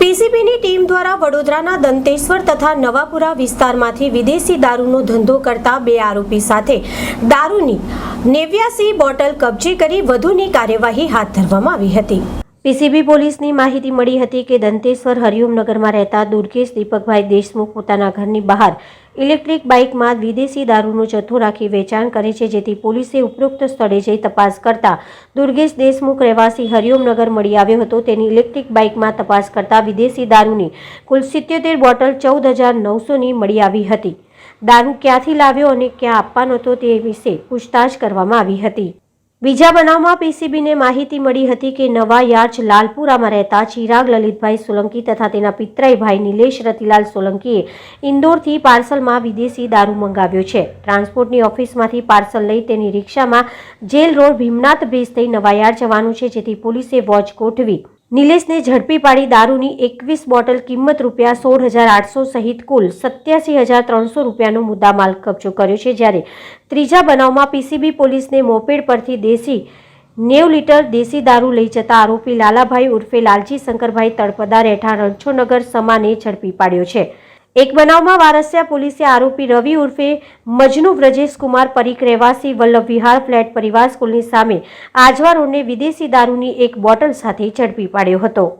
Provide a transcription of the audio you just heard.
પીસીબીની team દ્વારા વડોદરાના દંતેશ્વર તથા નવાપુરા વિસ્તારમાંથી વિદેશી દારૂનો ધંધો કરતા બે આરોપી સાથે દારૂની નેવ્યાસી બોટલ કબજે કરી વધુની કાર્યવાહી હાથ ધરવામાં આવી હતી. પીસીબી પોલીસની માહિતી મળી હતી કે દંતેશ્વર હરિઓમનગરમાં રહેતા દુર્ગેશ દીપકભાઈ દેશમુખ પોતાના ઘરની બહાર ઇલેક્ટ્રિક બાઇકમાં વિદેશી દારૂનો જથ્થો રાખી વેચાણ કરે છે, જેથી પોલીસે ઉપરોક્ત સ્થળે જઈ તપાસ કરતા દુર્ગેશ દેશમુખ રહેવાસી હરિઓમનગર મળી આવ્યો હતો. તેની ઇલેક્ટ્રિક બાઇકમાં તપાસ કરતા વિદેશી દારૂની કુલ સિત્યોતેર બોટલ ચૌદ હજાર નવસોની મળી આવી હતી. દારૂ ક્યાંથી લાવ્યો અને ક્યાં આપવાનો હતો તે વિશે પૂછતાછ કરવામાં આવી હતી. બીજા બનાવમાં પીસીબીને માહિતી મળી હતી કે નવા યાર્ચ લાલપુરામાં રહેતા ચિરાગ લલિતભાઈ સોલંકી તથા તેના પિતરાઈ ભાઈ નિલેશ રતિલાલ સોલંકીએ ઇન્દોરથી પાર્સલમાં વિદેશી દારૂ મંગાવ્યો છે. ટ્રાન્સપોર્ટની ઓફિસમાંથી પાર્સલ લઈ તેની રિક્ષામાં જેલ રોડ ભીમનાથ બ્રિજ થઈ નવાયાર્ડ જવાનું છે, જેથી પોલીસે વોચ ગોઠવી. નિલેશને ઝડપી પાડી દારૂની એકવીસ બોટલ કિંમત રૂપિયા સોળ હજાર આઠસો સહિત કુલ સત્યાસી હજાર ત્રણસો રૂપિયાનો મુદ્દામાલ કબજો કર્યો છે જ્યારે ત્રીજા બનાવમાં પીસીબી પોલીસને મોપેડ પરથી દેશી નેવ લીટર દેશી દારૂ લઈ જતા આરોપી લાલાભાઈ ઉર્ફે લાલજી શંકરભાઈ તળપદા રહેઠાણ રણછોનગર સમાને ઝડપી પાડ્યો છે. એક બનાવમાં વારસિયા પોલીસે આરોપી રવિ ઉર્ફે મજનુ વ્રજેશ કુમાર પરીખ રહેવાસી વલ્લભ વિહાર ફ્લેટ પરિવાર સ્કૂલની સામે આજવા રોડને વિદેશી દારૂની એક બોટલ સાથે ઝડપી પાડ્યો હતો.